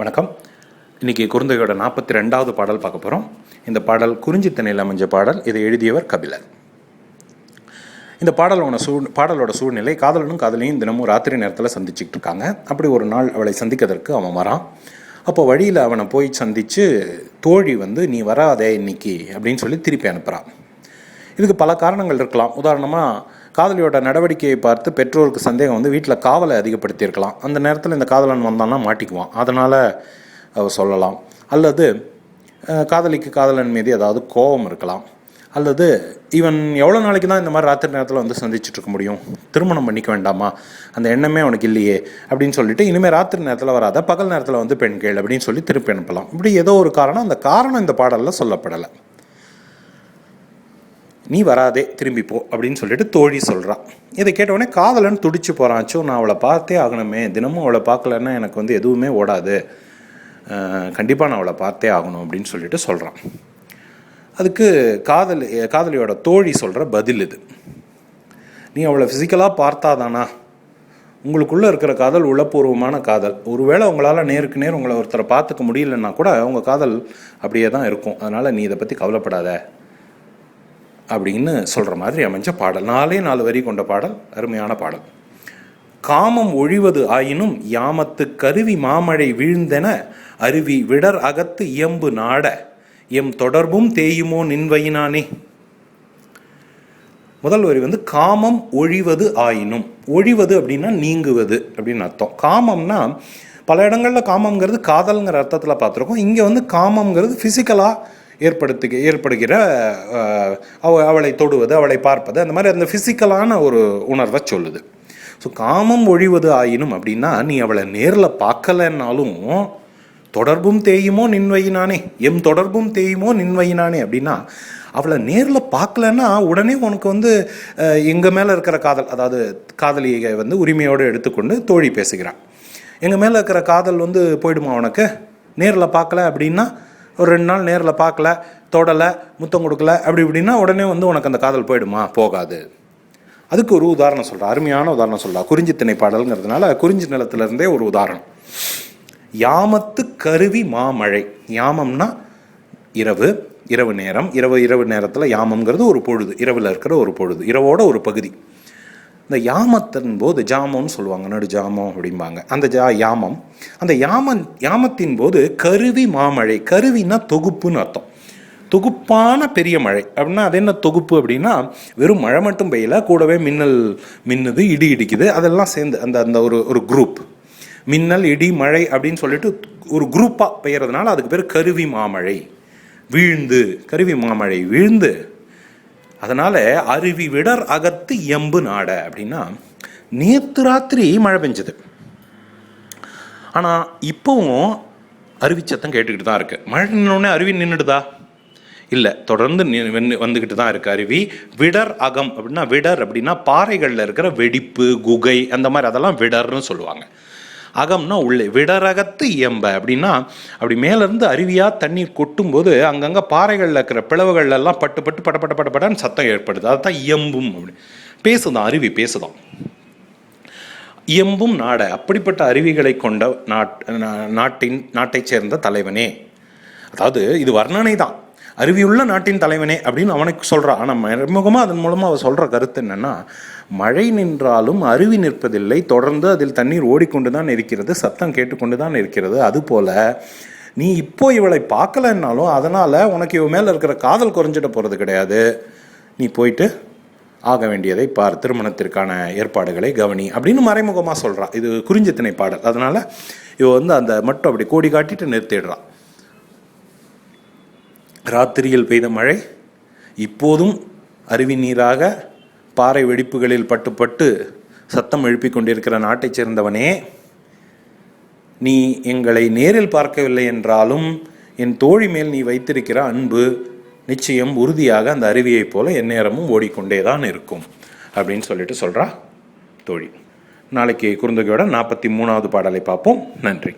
வணக்கம். இன்னைக்கு குறுந்தகையோட நாற்பத்தி ரெண்டாவது பாடல் பார்க்க போகிறோம் இந்த பாடல் குறிஞ்சித்தனையில் அமைஞ்ச பாடல். இதை எழுதியவர் கபிலர். இந்த பாடலோட சூ பாடலோட சூழ்நிலை காதலனும் காதலியும் தினமும் ராத்திரி நேரத்தில் சந்திச்சுக்கிட்டு இருக்காங்க. அப்படி ஒரு நாள் அவளை சந்திக்கிறதற்கு அவன் வரான். அப்போ வழியில் அவனை போய் சந்தித்து தோழி வந்து நீ வராதே இன்னைக்கு அப்படின்னு சொல்லி திருப்பி அனுப்புகிறான் இதுக்கு பல காரணங்கள் இருக்கலாம். உதாரணமாக காதலியோட நடவடிக்கையை பார்த்து பெற்றோருக்கு சந்தேகம் வந்து வீட்டில் காவலை அதிகப்படுத்தியிருக்கலாம். அந்த நேரத்தில் இந்த காதலன் வந்தான்னா மாட்டிக்குவான். அதனால் அவர் சொல்லலாம். அல்லது காதலிக்கு காதலன் மீது ஏதாவது கோபம் இருக்கலாம். அல்லது இவன் எவ்வளோ நாளைக்கு தான் இந்த மாதிரி ராத்திரி நேரத்தில் வந்து சந்திச்சுட்டு இருக்க முடியும்? திருமணம் பண்ணிக்க வேண்டாமா? அந்த எண்ணமே அவனுக்கு இல்லையே அப்படின்னு சொல்லிட்டு இனிமேல் ராத்திரி நேரத்தில் வராத பகல் நேரத்தில் வந்து பெண் கேள் அப்படின்னு சொல்லி திருப்பி அனுப்பலாம். இப்படி ஏதோ ஒரு காரணம் அந்த காரணம் இந்த பாடலில் சொல்லப்படலை. நீ வராதே திரும்பி போ அப்படின்னு சொல்லிட்டு தோழி சொல்கிறான் இதை கேட்டவுடனே காதலன் துடிச்சு போகிறாச்சோ நான் அவளை பார்த்தே ஆகணுமே. தினமும் அவளை பார்க்கலன்னா எனக்கு வந்து எதுவுமே ஓடாது. கண்டிப்பாக நான் அவளை பார்த்தே ஆகணும் அப்படின்னு சொல்லிட்டு சொல்கிறான் அதுக்கு காதல் காதலியோட தோழி சொல்கிற பதில் இது. நீ அவளை ஃபிசிக்கலாக பார்த்தாதானா உங்களுக்குள்ளே இருக்கிற காதல் உளப்பூர்வமான காதல். ஒருவேளை உங்களால் நேருக்கு நேர் உங்களை ஒருத்தரை பார்த்துக்க முடியலன்னா கூட உங்கள் காதல் அப்படியே தான் இருக்கும். அதனால் நீ இதை பற்றி கவலைப்படாத. அப்படின்னு சொல்கிற மாதிரி அமைஞ்ச பாடல். நாலே நாலு வரி கொண்ட பாடல் அருமையான பாடல். காமம் ஒழிவது ஆயினும் யாமத்து கருவி மாமழை வீழ்ந்தென அருவி விடர் அகத்து இயம்பு நாட எம் தொடர்பும் தேயுமோ நின்வையினானே. முதல் வரி வந்து காமம் ஒழிவது ஆயினும். ஒழிவது அப்படின்னா நீங்குவது அப்படின்னு அர்த்தம். காமம்னா பல இடங்களில் காமம்ங்கிறது காதல்ங்கிற அர்த்தத்தில் பார்த்துருக்கோம். இங்கே வந்து காமம்ங்கிறது ஃபிசிக்கலாக ஏற்படுத்து ஏற்படுகிற அவ அவளை தொடுவது அவளை பார்ப்பது அந்த மாதிரி அந்த ஃபிசிக்கலான ஒரு உணர்வை சொல்லுது. ஸோ காமம் ஒழிவது ஆயினும் அப்படின்னா நீ அவளை நேரில் பார்க்கலைன்னாலும் தொடர்பும் தேயுமோ நின்வையினானே எம் தொடர்பும் தேயுமோ நின்வையினானே அப்படின்னா அவளை நேரில் பார்க்கலன்னா உடனே உனக்கு வந்து எங்கள் மேலே இருக்கிற காதல் அதாவது காதலியை வந்து உரிமையோடு எடுத்துக்கொண்டு தோழி பேசுகிறான். எங்கள் மேலே இருக்கிற காதல் வந்து போயிடுமா உனக்கு? நேரில் பார்க்கல அப்படின்னா ஒரு ரெண்டு நாள் நேரில் பார்க்கல தொடலை முத்தம் கொடுக்கல அப்படி இப்படின்னா உடனே வந்து உனக்கு அந்த காதல் போயிடுமா? போகாது. அதுக்கு ஒரு உதாரணம் சொல்கிறா அருமையான உதாரணம் சொல்கிறா குறிஞ்சி திணைப்பாடல்ங்கிறதுனால குறிஞ்சி நிலத்திலேருந்தே ஒரு உதாரணம். யாமத்து கருவி மாமழை. யாமம்னா இரவு இரவு நேரம். இரவு இரவு நேரத்தில் யாமம்ங்கிறது ஒரு பொழுது. இரவில் இருக்கிற ஒரு பொழுது. இரவோட ஒரு பகுதி. இந்த யாமத்தின் போது ஜாமம்னு சொல்லுவாங்க. நடு ஜாமம் அப்படிம்பாங்க. அந்த ஜா யாமம். அந்த யாமன் யாமத்தின் போது கருவி மாமழை. கருவின்னா தொகுப்புன்னு அர்த்தம். தொகுப்பான பெரிய மழை. அப்படின்னா அது என்ன தொகுப்பு அப்படின்னா வெறும் மழை மட்டும் பெய்யல கூடவே மின்னல் மின்னுது இடி இடிக்குது. அதெல்லாம் சேர்ந்து அந்த அந்த ஒரு ஒரு குரூப் மின்னல் இடி மழை அப்படின்னு சொல்லிட்டு ஒரு குரூப்பாக பெய்யறதுனால அதுக்கு பேர் கருவி மாமழை. வீழ்ந்து கருவி மாமழை வீழ்ந்து அதனால் அருவி விடர் அகத்து எம்பு நாட அப்படின்னா நேற்று ராத்திரி மழை பெஞ்சது. ஆனால் இப்போவும் அருவி சத்தம் கேட்டுக்கிட்டு தான் இருக்குது மழை நின்னோடனே அருவி நின்றுடுதா இல்லை தொடர்ந்து வந்துக்கிட்டு தான் இருக்குது அருவி. விடர் அகம் அப்படின்னா விடர் அப்படின்னா பாறைகளில் இருக்கிற வெடிப்பு குகை அந்த மாதிரி அதெல்லாம் விடர்னு சொல்லுவாங்க. அகம்னா உள்ளே விடரகத்து இயம்ப. அப்படின்னா அப்படி மேலேருந்து அருவியாக தண்ணீர் கொட்டும்போது அங்கங்கே பாறைகளில் இருக்கிற பிளவுகள்ல எல்லாம் பட்டு பட்டு பட பட பட படன்னு சத்தம் ஏற்படுது. அதுதான் இயம்பும் அப்படி பேசுதான் அருவி பேசுதான். இயம்பும் நாட அப்படிப்பட்ட அருவிகளை கொண்ட நாட் நா- நாட்டின் நாட்டைச் சேர்ந்த தலைவனே. அதாவது இது வர்ணனை தான் அருவியுள்ள நாட்டின் தலைவனே அப்படின்னு அவனுக்கு சொல்கிறான் ஆனால் மறைமுகமாக அதன் மூலமாக அவள் சொல்கிற கருத்து என்னன்னா மழை நின்றாலும் அருவி நிற்பதில்லை தொடர்ந்து அதில் தண்ணீர் ஓடிக்கொண்டு தான் இருக்கிறது சத்தம் கேட்டுக்கொண்டு தான் இருக்கிறது. அதுபோல் நீ இப்போ இவளை பார்க்கலன்னாலும் அதனால் உனக்கு இவ மேலே இருக்கிற காதல் குறைஞ்சிட போகிறது கிடையாது. நீ போயிட்டு ஆக வேண்டியதை பார் திருமணத்திற்கான ஏற்பாடுகளை கவனி அப்படின்னு மறைமுகமாக சொல்கிறான் இது குறிஞ்சித்திணை பாடல். அதனால் இவ வந்து அந்த மட்டும் அப்படி கோடி காட்டிட்டு நிறுத்திடுறான் ராத்திரியில் பெய்த மழை இப்போதும் அருவி நீராக பாறை வெடிப்புகளில் பட்டுப்பட்டு சத்தம் எழுப்பிக் கொண்டிருக்கிற நாட்டைச் சேர்ந்தவனே நீ எங்களை நேரில் பார்க்கவில்லை என்றாலும் என் தோழி மேல் நீ வைத்திருக்கிற அன்பு நிச்சயம் உறுதியாக அந்த அருவியைப் போல எந்நேரமும் ஓடிக்கொண்டே தான் இருக்கும் அப்படின்னு சொல்லிட்டு சொல்கிறா தோழி. நாளைக்கு குறுந்தகையோட நாற்பத்தி மூணாவது பாடலை பார்ப்போம். நன்றி.